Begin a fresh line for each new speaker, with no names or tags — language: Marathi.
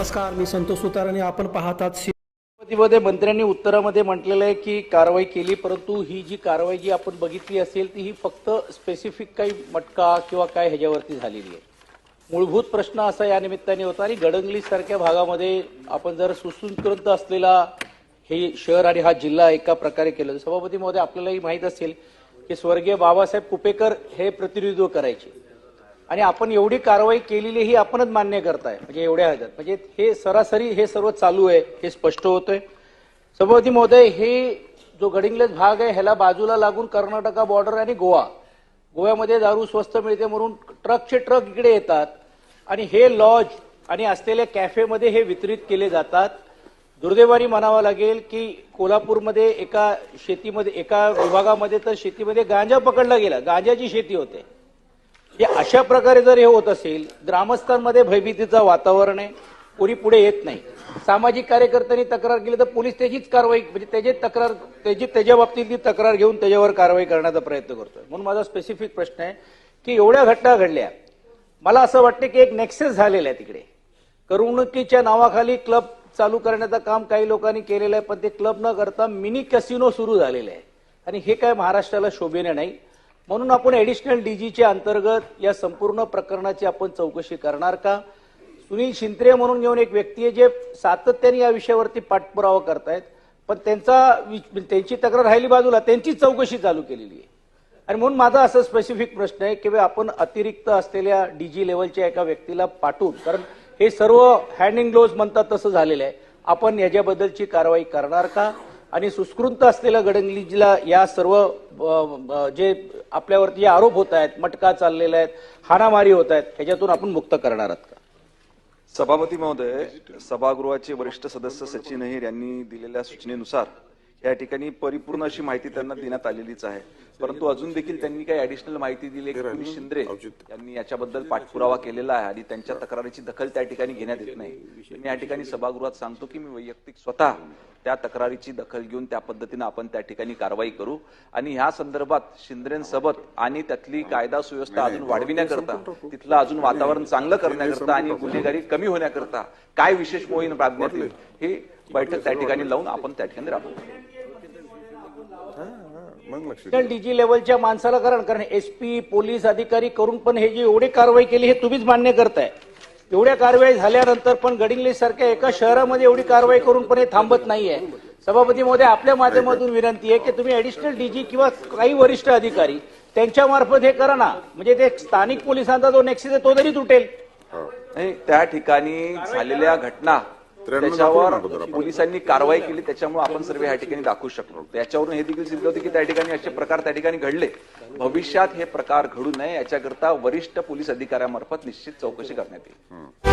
नमस्कार मी संतोष सुतार आणि आपण पाहतात सी
मध्ये मंत्र्यांनी उत्तरामध्ये म्हटलेलं आहे की कारवाई केली परंतु ही जी कारवाई जी आपण बघितली असेल ती ही फक्त स्पेसिफिक काही मटका किंवा काय ह्याच्यावरती झालेली आहे. मूलभूत प्रश्न असा या निमित्ताने होता आणि गडंगली सारख्या भागामध्ये आपण जर सुसंस्कृत असलेला हे शहर आणि हा जिल्हा एका प्रकारे केलं सभापती महोदय आपल्यालाही माहीत असेल की स्वर्गीय बाबासाहेब कुपेकर हे प्रतिनिधित्व करायचे. आणि आपण एवढी कारवाई केलेली ही आपणच मान्य करताय. म्हणजे एवढ्या ह्याच्यात. म्हणजे हे सरासरी हे सर्व चालू आहे हे स्पष्ट होतंय. सभापती महोदय हे जो गडिंग्लज भाग आहे ह्याला बाजूला लागून कर्नाटका बॉर्डर आणि गोवा. गोव्यामध्ये दारू स्वस्त मिळते म्हणून ट्रकचे ट्रक इकडे येतात. आणि हे लॉज आणि असलेल्या कॅफेमध्ये हे वितरित केले जातात. दुर्दैवानी म्हणावं लागेल की कोल्हापूरमध्ये एका शेतीमध्ये एका विभागामध्ये तर शेतीमध्ये गांजा पकडला गेला. गांजाची शेती होते. हे अशा प्रकारे जर हे होत असेल ग्रामस्थांमध्ये भयभीतीचं वातावरण आहे कोणी पुढे येत नाही. सामाजिक कार्यकर्त्यांनी तक्रार केली तर पोलीस त्याचीच कारवाई म्हणजे त्याची तक्रार त्याची त्याच्या बाबतीतली तक्रार घेऊन त्याच्यावर कारवाई करण्याचा प्रयत्न करतोय. म्हणून माझा स्पेसिफिक प्रश्न आहे की एवढ्या घटना घडल्या मला असं वाटतं की एक नेक्सेस झालेला आहे तिकडे. करमणुकीच्या नावाखाली क्लब चालू करण्याचं काम काही लोकांनी केलेलं आहे पण ते क्लब न करता मिनी कॅसिनो सुरू झालेलं आहे. आणि हे काय महाराष्ट्राला शोभेने नाही म्हणून आपण ऍडिशनल डीजीच्या अंतर्गत या संपूर्ण प्रकरणाची आपण चौकशी करणार का? सुनील शिंत्रे म्हणून घेऊन एक व्यक्ती आहे जे सातत्याने या विषयावरती पाठपुरावा करतायत. पण त्यांचा त्यांची तक्रार राहिली बाजूला त्यांची चौकशी चालू केलेली आहे. आणि म्हणून माझा असं स्पेसिफिक प्रश्न आहे की बा आपण अतिरिक्त असलेल्या डीजी लेवलच्या एका व्यक्तीला पाठवून कारण हे सर्व हँडिंग इन ग्लोव्ह म्हणतात तसं झालेलं आहे. आपण याच्याबद्दलची कारवाई करणार का? आणि सुस्कृत असलेल्या गडंगलीजीला या सर्व जे आपल्यावरती आरोप होत आहेत मटका चाललेल्या आहेत हाणामारी होत आहेत ह्याच्यातून आपण मुक्त करणार आहात का?
सभापती महोदय सभागृहाचे वरिष्ठ सदस्य सचिन अहिर यांनी दिलेल्या सूचनेनुसार या ठिकाणी परिपूर्ण अशी माहिती त्यांना देण्यात आलेलीच आहे. परंतु अजून देखील त्यांनी काही ऍडिशनल माहिती दिली. की शिंदे यांनी याच्याबद्दल पाठपुरावा केलेला आहे आणि त्यांच्या तक्रारीची दखल त्या ठिकाणी घेण्यात येत नाही. मी या ठिकाणी सभागृहात सांगतो की मी वैयक्तिक स्वतः त्या तक्रारीची दखल घेऊन त्या पद्धतीनं आपण त्या ठिकाणी कारवाई करू. आणि ह्या संदर्भात शिंद्रेंसोबत आणि त्यातली कायदा सुव्यवस्था अजून वाढविण्याकरता तिथलं अजून वातावरण चांगलं करण्याकरता आणि गुन्हेगारी कमी होण्याकरता काय विशेष मोहीम राबवण्यात येईल ही बैठक त्या ठिकाणी लावून आपण त्या ठिकाणी राबवू.
डीजी लेवलच्या माणसाला कारण कारण एसपी पोलीस अधिकारी करून पण हे जी एवढी कारवाई केली हे तुम्हीच मान्य करताय. एवढ्या कारवाई झाल्यानंतर पण गडिंगली सारख्या एका शहरामध्ये एवढी कारवाई करून पण हे थांबत नाहीये. सभापती महोदय आपल्या माध्यमातून विनंती आहे की तुम्ही ऍडिशनल डीजी किंवा काही वरिष्ठ अधिकारी त्यांच्या मार्फत हे करा ना. म्हणजे ते स्थानिक पोलिसांचा जो नेक्सिस आहे तो तरी तुटेल. हो.
नाही त्या ठिकाणी झालेल्या घटना त्याच्यावर. पोलिसांनी कारवाई केली त्याच्यामुळे आपण सर्व या ठिकाणी दाखवू शकलो. त्याच्यावरून हे देखील सिद्ध होते की त्या ठिकाणी असे प्रकार त्या ठिकाणी घडले. भविष्यात हे प्रकार घडू नये याच्याकरता वरिष्ठ पोलीस अधिकाऱ्यामार्फत निश्चित चौकशी करण्यात येईल.